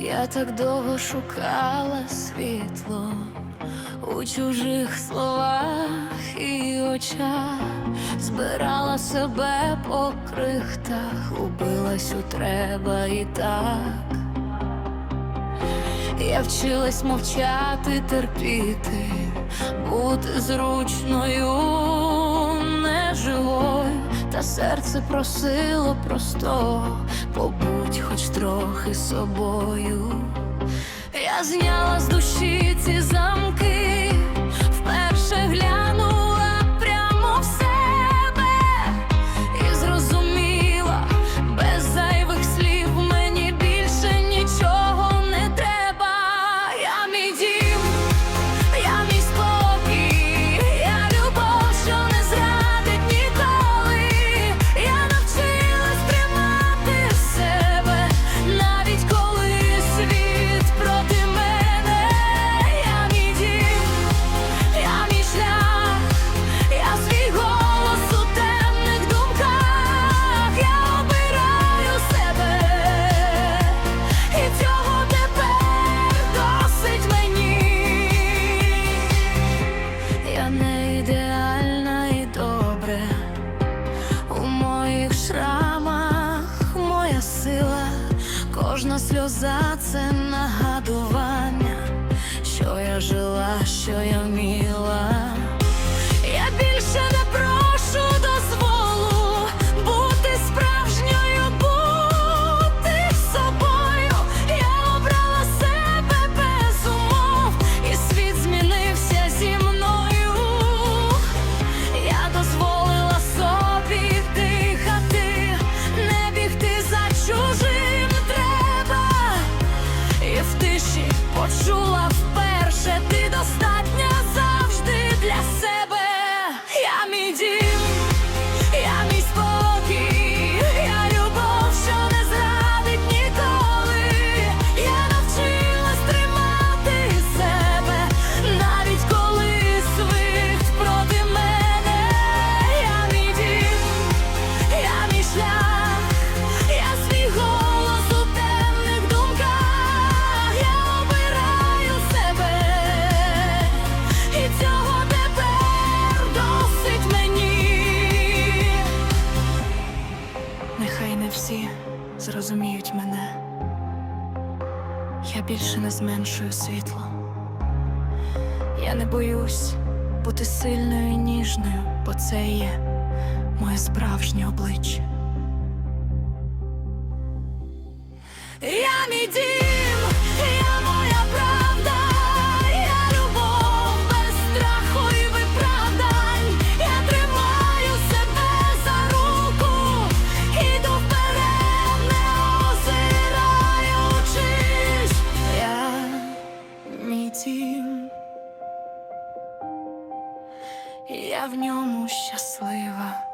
Я так довго шукала світло у чужих словах і очах, збирала себе по крихтах, убилась у треба і так. Я вчилась мовчати, терпіти, бути зручною, не живою та серце просило просто побудь хоч трохи собою. Я зняла з душі. Сльоза це нагадування, що я жила, що я вмію. очі почула вперше ти. зрозуміють мене, я більше не зменшую світло, я не боюсь бути сильною і ніжною, бо це є моє справжнє обличчя. Я мій дім! дім, я в ньому щаслива.